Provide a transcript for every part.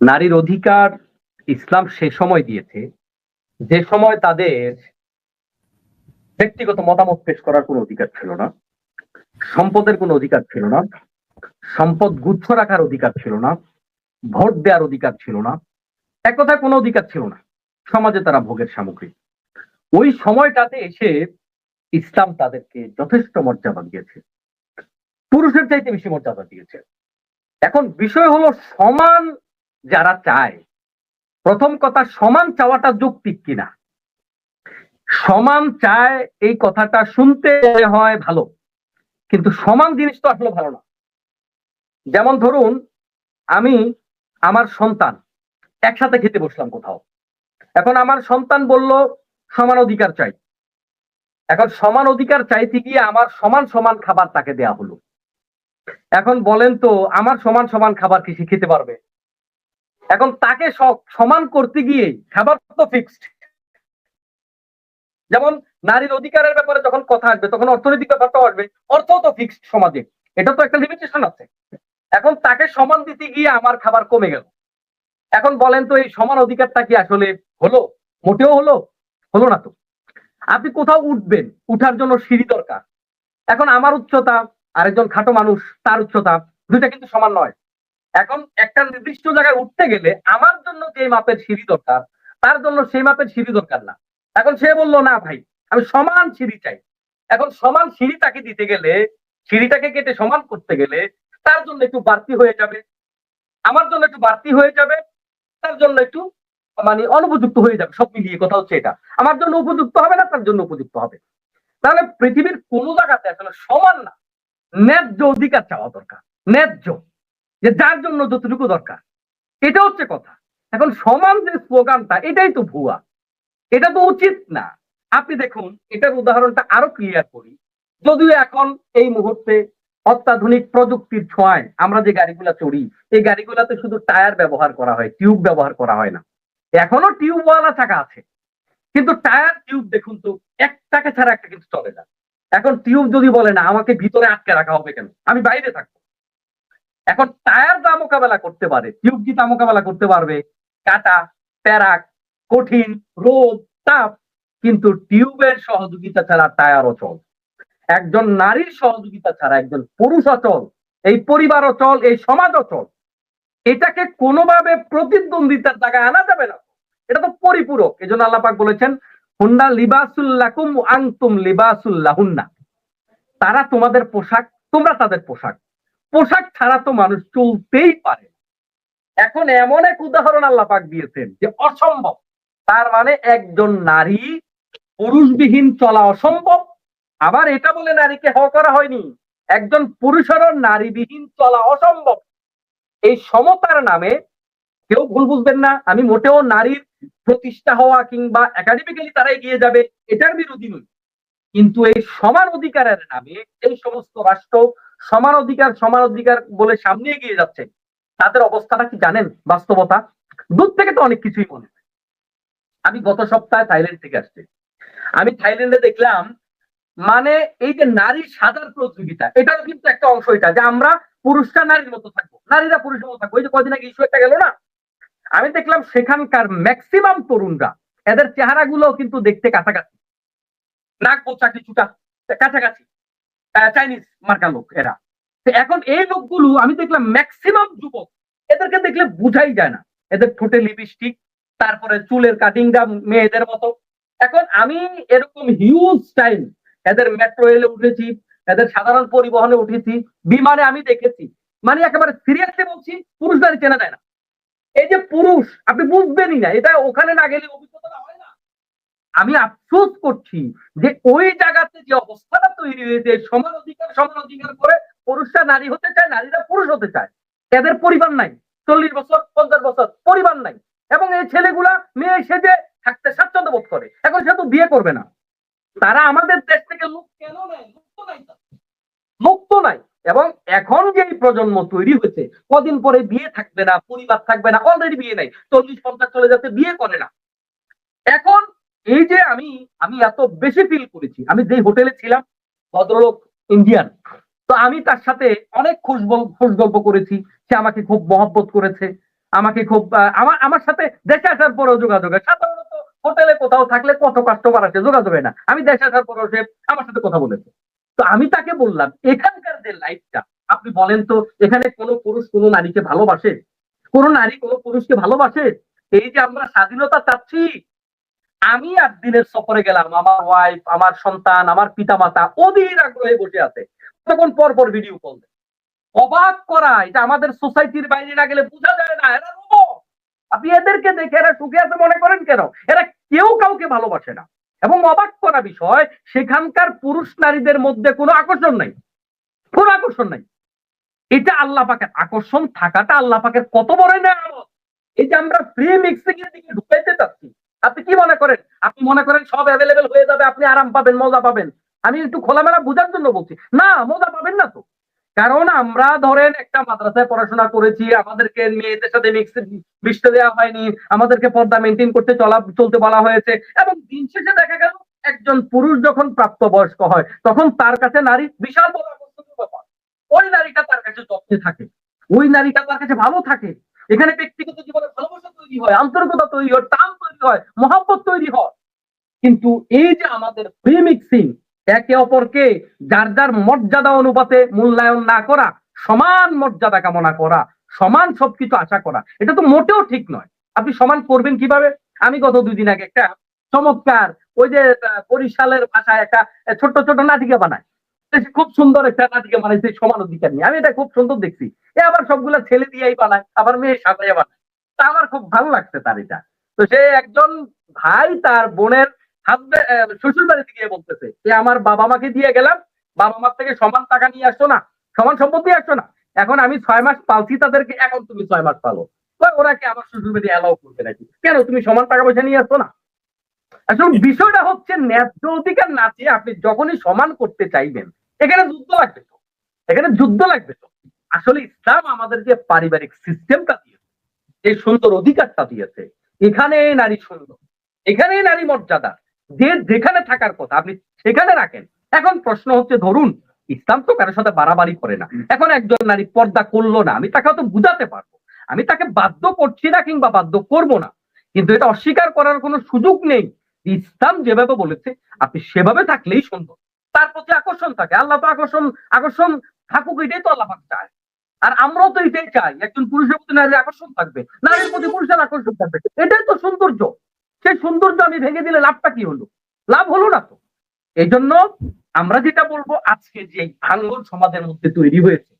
নারীর অধিকার ইসলাম সে সময় দিয়েছে। যে সময় তাদের ব্যক্তিগত মতামত পেশ করার কোনো অধিকার ছিল না, সম্পদের কোনো অধিকার ছিল না, সম্পদ গুচ্ছ রাখার অধিকার ছিল না, ভোট দেওয়ার অধিকার ছিল না এক কথায় কোনো অধিকার ছিল না, সমাজে তারা ভোগের সামগ্রী। ওই সময়টাতে এসে ইসলাম তাদেরকে যথেষ্ট মর্যাদা দিয়েছে। পুরুষের চাইতে বেশি মর্যাদা দিয়েছে। এখন বিষয় হলো সমান যারা চায়। প্রথম কথা, সমান চাওয়াটা যৌক্তিক কিনা? সমান চায় এই কথাটা শুনতে হয় ভালো, কিন্তু সমান জিনিস তো আসলে ভালো না। যেমন ধরুন, আমি আমার সন্তান, একসাথে খেতে বসলাম কোথাও। এখন আমার সন্তান বলল, সমান অধিকার চাই। এখন সমান অধিকার চাইতে গিয়ে আমার সমান সমান খাবার তাকে দেয়া হলো। এখন বলেন তো, আমার সমান সমান খাবার কি খেতে পারবে? এখন তাকে সমান করতে গিয়ে খাবার তো ফিক্সড যেমন নারীর অধিকারের ব্যাপারে যখন কথা আসবে, তখন অর্থনৈতিক ব্যাপারটাও আসবে অর্থ তো ফিক্সড সমাজে। এটা তো একটা লিমিটেশন আছে। এখন তাকে সমান দিতে গিয়ে আমার খাবার কমে গেল। এখন বলেন তো, এই সমান অধিকারটা কি আসলে হলো? মোটেও হলো? হলো না তো। আপনি কোথাও উঠবেন, উঠার জন্য সিঁড়ি দরকার। এখন আমার উচ্চতা, আরেকজন খাটো মানুষ, তার উচ্চতা, দুইটা কিন্তু সমান নয়। এখন একটা নির্দিষ্ট জায়গায় উঠতে গেলে আমার জন্য যে মাপের সিঁড়ি দরকার, তার জন্য সেই মাপের সিঁড়ি দরকার না। এখন সে বলল, না ভাই, আমি সমান সিঁড়ি চাই। এখন সমান সিঁড়ি তাকে দিতে গেলে, সিঁড়িটাকে কেটে সমান করতে গেলে তার জন্য একটু বাড়তি হয়ে যাবে। আমার জন্য একটু বাড়তি হয়ে যাবে, তার জন্য একটু মানে অনুপযুক্ত হয়ে যাবে। সব মিলিয়ে কথা হচ্ছে এটা। আমার জন্য উপযুক্ত হবে না, তার জন্য উপযুক্ত হবে। তাহলে পৃথিবীর কোন জায়গাতে আসলে সমান না, ন্যায্য অধিকার চাওয়া দরকার। ন্যায্য। যে যার জন্য যতটুকু দরকার। এটা হচ্ছে কথা। এখন সমান যে স্লোগানটা, এটাই তো ভুয়া। এটা তো উচিত না। আপনি দেখুন, এটার উদাহরণটা আরও ক্লিয়ার করি। যদিও এখন এই মুহূর্তে অত্যাধুনিক প্রযুক্তির ছোঁয়ায় আমরা যে গাড়িগুলা চড়ি, এই গাড়িগুলাতে শুধু টায়ার ব্যবহার করা হয়, টিউব ব্যবহার করা হয় না। এখনও টিউবওয়ালা চাকা আছে। কিন্তু টায়ার টিউব দেখুন তো এক টাকা ছাড়া একটা কিন্তু চলে না। এখন টিউব যদি বলে, না, আমাকে ভিতরে আটকে রাখা হবে কেন? আমি বাইরে থাকব। এখন টায়ার যা মোকাবেলা করতে পারে, টিউব কি তা মোকাবেলা করতে পারবে? কাটা, প্যারাক, কঠিন, রোদ, তাপ, কিন্তু টিউবের সহযোগিতা ছাড়া টায়ার অচল। একজন নারীর সহযোগিতা ছাড়া একজন পুরুষ অচল, এই পরিবার অচল, এই সমাজ অচল। এটাকে কোনোভাবে প্রতিদ্বন্দ্বিতার জায়গায় আনা যাবে না। এটা তো পরিপূরক। এই জন্য আল্লাপাক বলেছেন হুন্ডা লিবাসুল্লাকুম আংতুম লিবাসুল্লাহুন্না তারা তোমাদের পোশাক, তোমরা তাদের পোশাক। পোশাক ছাড়া তো মানুষ চলতেই পারে। এখন এমন এক উদাহরণ আল্লাহ পাক দিয়েছেন যে অসম্ভব। তার মানে একজন নারী পুরুষবিহীন চলা অসম্ভব। আবার এটা বলে নারীকে হওয়া করা হয়নি। একজন পুরুষেরও নারীবিহীন চলা অসম্ভব। এই সমতার নামে কেউ ভুল বুঝবেন না, আমি মোটেও নারীর প্রতিষ্ঠা হওয়া কিংবা একাডেমিক্যালি তারা এগিয়ে যাবে, এটার বিরোধী নই। কিন্তু এই সমান অধিকারের নামে এই সমস্ত রাষ্ট্র সমান অধিকার সমান অধিকার বলে সামনে এগিয়ে যাচ্ছে। তাদের অবস্থাটা কি জানেন? বাস্তবতা? দূর থেকে তো অনেক কিছুই মনে আমি গত সপ্তাহে থাইল্যান্ড থেকে আসছি। আমি থাইল্যান্ডে দেখলাম মানে এই যে নারী সাজার প্রতিযোগিতা, এটাও কিন্তু একটা অংশ এটা, যে আমরা পুরুষরা নারীর মতো থাকব। নারীরা পুরুষের মতো থাকব। ওই যে কদিন আগে ইস্যু একটা গেল না? আমি দেখলাম সেখানকার ম্যাক্সিমাম তরুণরা, এদের চেহারাগুলো কিন্তু দেখতে কাছাকাছি। নাক বোচা কিছুটা কাছাকাছি। চাইনিজ মার্কা লোক এরা। এখন এই লোকগুলো, আমি দেখলাম ম্যাক্সিমাম যুবক, এদেরকে দেখলে বুঝাই যায় না। এদের ঠোঁটে লিপস্টিক তারপরে চুলের কাটিংটা মেয়েদের মতো। এখন আমি এরকম হিউজ টাইম এদের মেট্রো রেলে উঠেছি, এদের সাধারণ পরিবহনে উঠেছি, বিমানে আমি দেখেছি। মানে একেবারে সিরিয়াসলি বলছি পুরুষ নারী চেনা যায় না। এই যে পুরুষ, আপনি বুঝবেনই না, এটা ওখানে না গেলে আমি আফসোস করছি যে ওই জায়গাতে যে অবস্থাটা তৈরি হয়েছে, সমান অধিকার সমান অধিকার করে পুরুষরা নারী হতে চায়, নারীরা পুরুষ হতে চায়। এদের পরিবার নাই, চল্লিশ বছর, পঞ্চাশ বছর, পরিবার নাই। এবং এই ছেলেগুলা, মেয়ে সেজে থাকতে স্বাচ্ছন্দ্য বোধ করে। এখন সে তো বিয়ে করবে না। তারা আমাদের দেশ থেকে লোক কেন নাই। মুক্ত নাই এবং এখন যে প্রজন্ম তৈরি হয়েছে, কদিন পরে বিয়ে থাকবে না, পরিবার থাকবে না অলরেডি বিয়ে নাই। চল্লিশ, পঞ্চাশ চলে যাচ্ছে, বিয়ে করে না। এখন এই যে আমি আমি এত বেশি ফিল করেছি, আমি যে হোটেলে ছিলাম, ভদ্রলোক ইন্ডিয়ান তো আমি তার সাথে অনেক খুশ খুশ গল্প করেছি, সে আমাকে খুব মহব্বত করেছে, আমাকে খুব আমার আমার সাথে দেশে আসার পরেও যোগাযোগ হয় সাধারণত হোটেলে কোথাও থাকলে কত কাস্টমার আছে যোগাযোগ হয় না। আমি দেশে আসার পরেও সে আমার সাথে কথা বলেছে। তো আমি তাকে বললাম, এখানকার যে লাইফটা আপনি বলেন তো, এখানে কোনো পুরুষ, কোনো নারীকে ভালোবাসে? কোনো নারী, কোনো পুরুষকে ভালোবাসে? এই যে আমরা স্বাধীনতা চাচ্ছি আমি আট দিনের সফরে গেলাম, আমার ওয়াইফ আমার সন্তান, আমার পিতামাতা অধীর আগ্রহে বসে আছে। তখন পর পর ভিডিও কল অবাক করা এটা আমাদের সোসাইটির বাইরে না গেলে বোঝা যায় না, এরা আপনি এদেরকে দেখে এরা সুখে আছে মনে করেন কেন? এরা কেউ কাউকে ভালোবাসে না। এবং অবাক করা বিষয়, সেখানকার পুরুষ নারীদের মধ্যে কোনো আকর্ষণ নাই। কোনো আকর্ষণ নাই। এটা আল্লাহ পাকের আকর্ষণ, থাকাটা আল্লাহ পাকের কত বড় নেয়ামত। এই যে আমরা ফ্রি মিক্সিং এর দিকে ঢুকাইতে চাচ্ছি আপনি কি মনে করেন? আপনি মনে করেন সব অ্যাভেলেবেল হয়ে যাবে, আপনি আরাম পাবেন, মজা পাবেন। আমি একটু খোলামেলা বোঝার জন্য বলছি। না, মজা পাবেন না তো। কারণ আমরা ধরেন একটা মাদ্রাসায় পড়াশোনা করেছি, আমাদেরকে মেয়েদের সাথে মিশতে দেওয়া হয়নি, আমাদেরকে পর্দা মেনটেন করতে চলা, চলতে বলা হয়েছে। এবং দিন শেষে দেখা গেল, একজন পুরুষ যখন প্রাপ্তবয়স্ক হয়, তখন তার কাছে নারী বিশাল বড় ব্যাপার। ওই নারীটা তার কাছে যত্নে থাকে। ওই নারীটা তার কাছে ভালো থাকে। এখানে ব্যক্তিগত জীবনে ভালোবাসা তৈরি হয়, আন্তরিকতা তৈরি হয় টান তৈরি হয়, মহাব্বত তৈরি হয়। কিন্তু এই যে আমাদের ফ্রি মিক্সিং একে অপরকে যার যার মর্যাদা অনুপাতে মূল্যায়ন না করা, সমান মর্যাদা কামনা করা, সমান সবকিছু আশা করা, এটা তো মোটেও ঠিক নয়। আপনি সমান করবেন কীভাবে? আমি গত দুই দিন আগে একটা চমৎকার ওই যে বরিশালের ভাষায় একটা ছোট্ট ছোট নাটিকা বানায়। খুব সুন্দর একটা নাটিকা বানাইছে সমান অধিকার নিয়ে। আমি এটা খুব সুন্দর দেখছি। এ আবার সবগুলা ছেলে দিয়েই বানায়, আবার মেয়ে সাজাইয়া বানায়। তা আমার খুব ভালো লাগছে তার এটা। তো সে একজন ভাই তার বোনের হাজবে শ্বশুর বাড়িতে গিয়ে বলতেছে যে আমার বাবা মাকে দিয়ে গেলাম, বাবা মার থেকে সমান টাকা নিয়ে আসছো না, সমান সম্পত্তি আসছো না, এখন আমি ছয় মাস পালছি তাদেরকে, এখন তুমি ছয় মাস পালো। ওরা কি আমার শ্বশুর বাড়ি অ্যালাউ করবে নাকি? কেন, তুমি সমান টাকা পয়সা নিয়ে আসছো না? আসলে বিষয়টা হচ্ছে ন্যায্য অধিকার না চেয়ে আপনি যখনই সমান করতে চাইবেন, এখানে যুদ্ধ লাগবে তো, এখানে যুদ্ধ লাগবে তো। আসলে ইসলাম আমাদের যে পারিবারিক সিস্টেমটা দিয়েছে, যে সুন্দর অধিকারটা দিয়েছে এখানে নারী সুন্দর এখানে নারী মর্যাদা যে যেখানে থাকার কথা আপনি সেখানে রাখেন। এখন প্রশ্ন হচ্ছে ধরুন ইসলাম তো কারোর সাথে বাড়াবাড়ি করে না। এখন একজন নারী পর্দা করল না আমি তাকে হয়তো বুঝাতে পারব। আমি তাকে বাধ্য করছি না কিংবা বাধ্য করব না। কিন্তু এটা অস্বীকার করার কোনো সুযোগ নেই। ইসলাম যেভাবে বলেছে আপনি সেভাবে থাকলেই সুন্দর। তার প্রতি আকর্ষণ থাকে। আল্লাহ তো আকর্ষণ আকর্ষণ থাকুক এটাই তো আল্লাহ চায়। আর আমরাও তো এটাই চাই, একজন পুরুষের প্রতি নারীর আকর্ষণ থাকবে, নারীর প্রতি পুরুষের আকর্ষণ থাকবে। এটাই তো সৌন্দর্য। সেই সৌন্দর্য আমি ভেঙে দিলে লাভটা কি হলো? লাভ হলো না তো। এই জন্য আমরা যেটা বলব, আজকে যে ভাঙ্গন সমাজের মধ্যে তৈরি হয়েছে,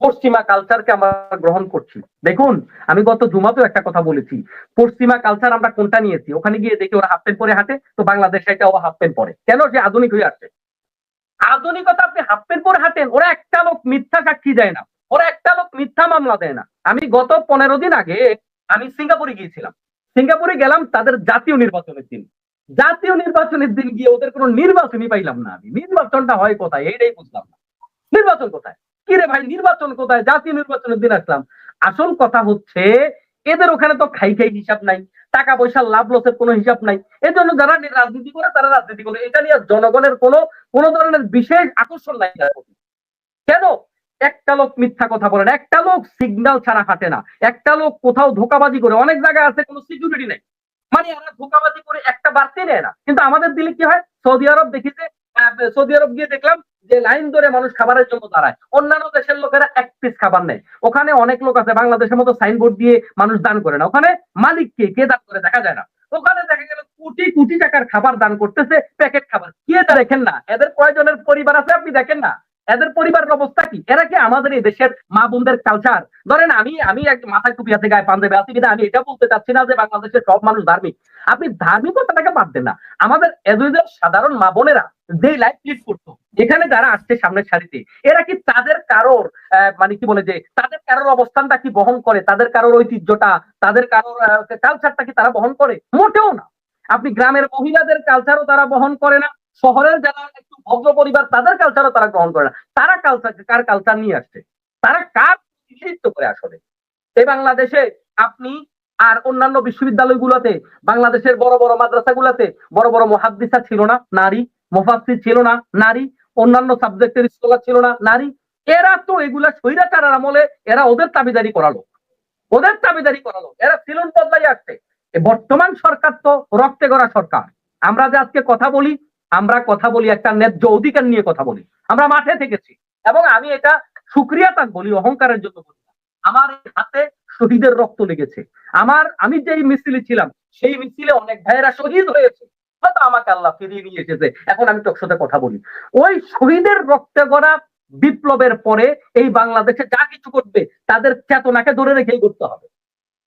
পশ্চিমা কালচারকে আমরা গ্রহণ করছি। দেখুন, আমি গত জুমাতেও একটা কথা বলেছি, পশ্চিমা কালচার আমরা কোনটা নিয়েছি? ওখানে গিয়ে দেখি ওরা হাফ প্যান্ট পরে হাঁটে, তো বাংলাদেশে এটা ও হাফ প্যান্ট পরে। কেন যে আধুনিক হয়ে আসছে? আধুনিকতা আপনি হাফ প্যান্ট পরে হাঁটেন, ওরা একটা লোক মিথ্যা সাক্ষী দেয় না। ওরা একটা লোক মিথ্যা মামলা দেয় না। আমি গত পনেরো দিন আগে আমি সিঙ্গাপুরে গিয়েছিলাম। সিঙ্গাপুরে গেলাম তাদের জাতীয় নির্বাচনের দিন। জাতীয় নির্বাচনের দিন গিয়ে ওদের কোনো নির্বাচনই পাইলাম না আমি। নির্বাচনটা হয় কোথায় এইটাই বুঝলাম না। নির্বাচন কোথায়? কি রে ভাই, নির্বাচন কোথায়? জাতীয় নির্বাচনের দিন আসলাম। আসল কথা হচ্ছে, এদের ওখানে তো খাই খাই হিসাব নাই। টাকা পয়সার লাভ লসের কোনো হিসাব নাই। এর জন্য যারা রাজনীতি করে, তারা রাজনীতি করে। এটা নিয়ে জনগণের কোনো কোনো ধরনের বিশেষ আকর্ষণ নাই কেন? একটা লোক মিথ্যা কথা বলে না, একটা লোক সিগন্যাল ছাড়া হাঁটে না, একটা লোক কোথাও ধোকাবাজি করে, অনেক জায়গায় আছে কোনো সিকিউরিটি নেই। মানে এরা ধোকাবাজি করে একটা বাড়তি নেয় না। কিন্তু আমাদের দিলে কি হয়? সৌদি আরব দেখি যে সৌদি আরব গিয়ে দেখলাম যে লাইন ধরে মানুষ খাবারের জন্য দাঁড়ায়। অন্যান্য দেশের লোকেরা এক পিস খাবার নেয়। ওখানে অনেক লোক আছে, বাংলাদেশের মতো সাইনবোর্ড দিয়ে মানুষ দান করে না। ওখানে মালিক কে? কে দান করে? দেখা যায় না। ওখানে দেখা গেল কোটি কোটি টাকার খাবার দান করতেছে প্যাকেট খাবার। কে দেখেন না? এদের কয়জনের পরিবার আছে আপনি দেখেন না? এদের পরিবারের অবস্থা কি? এরা কি আমাদের এই দেশের মা বোনদের কালচার ধরেন আমি আমি এক মাথায় টুপি আছে, গায়ে পাঞ্জাবি আছি কিনা আমি এটা বলতে চাচ্ছি না যে বাংলাদেশের সব মানুষ ধার্মিক। আপনি ধার্মিকতাটাকে বাদ দেন না। আমাদের এজুইদের সাধারণ মা বোনেরা যে লাইফ লিড করতো, এখানে যারা আসছে সামনের সারিতে, এরা কি তাদের কারোর মানে কি বলে যে, তাদের কারোর অবস্থানটা কি বহন করে? তাদের কারোর ঐতিহ্যটা, তাদের কারোর কালচারটা কি তারা বহন করে? মোটেও না। আপনি গ্রামের মহিলাদের কালচারও তারা বহন করে না, শহরের যারা একটু ভদ্র পরিবার তাদের কালচারও তারা গ্রহণ করে না। তারা কালচার কার কালচার নিয়ে আসছে? তারা কার প্রতিনিধিত্ব করে আসলে? এই বাংলাদেশে আপনি আর অন্যান্য বিশ্ববিদ্যালয়গুলোতে, বাংলাদেশের বড় বড় মাদ্রাসাগুলোতে বড় বড় মহাদ্দিসা ছিল না, নারী, মুফাসসির ছিল না, নারী, অন্যান্য সাবজেক্টের স্কলার ছিল না, নারী, এরা তো এগুলা স্বৈরাচারের আমলে এরা ওদের দাবিদারি করালো ওদের দাবিদারি করালো এরা সিলন বদলাই আসছে। বর্তমান সরকার তো রক্তে গড়া সরকার। আমরা যে আজকে কথা বলি আমরা কথা বলি একটা ন্যায্য অধিকার নিয়ে কথা বলি। আমরা মাঠে থেকেছি এবং আমি এটা সুক্রিয়া তাক বলি, অহংকারের জন্য বলি আমার হাতে শহীদের রক্ত লেগেছে। আমার, আমি যেই মিছিলে ছিলাম, সেই মিছিলে অনেক ভাইয়েরা শহীদ হয়েছে। হয়তো আমাকে আল্লাহ ফিরিয়ে নিয়ে এসেছে। এখন আমি সাথে কথা বলি। ওই শহীদের রক্তে গড়া বিপ্লবের পরে এই বাংলাদেশে যা কিছু করবে তাদের চেতনাকে ধরে রেখেই করতে হবে।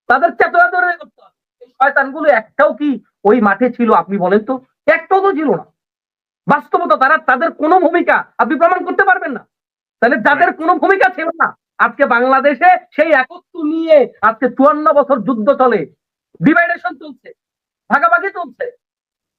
তাদের চেতনা ধরে রেখে করতে হবে। এই শয়তানগুলো একটাও কি ওই মাঠে ছিল, আপনি বলেন তো? একটাও তো ছিল না। বাস্তবতা তারা তাদের কোনো ভূমিকা আপনি প্রমাণ করতে পারবেন না। তাহলে যাদের কোনো ভূমিকা ছিল না, আজকে বাংলাদেশে সেই একত্র নিয়ে আজকে চুয়ান্ন বছর যুদ্ধ চলে ডিভাইডেশন চলছে, ভাগাভাগি চলছে,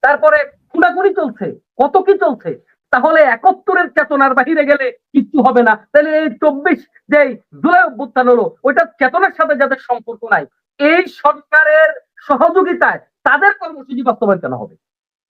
তারপরে খুনাখুনি চলছে, কত কি চলছে, তাহলে একাত্তরের চেতনার বাহিরে গেলে কিচ্ছু হবে না। তাহলে এই চব্বিশ যে জুলাই অভ্যুত্থান হলো ওইটা চেতনার সাথে যাদের সম্পর্ক নাই, এই সরকারের সহযোগিতায় তাদের কর্মসূচি বাস্তবায়ন কেন হবে?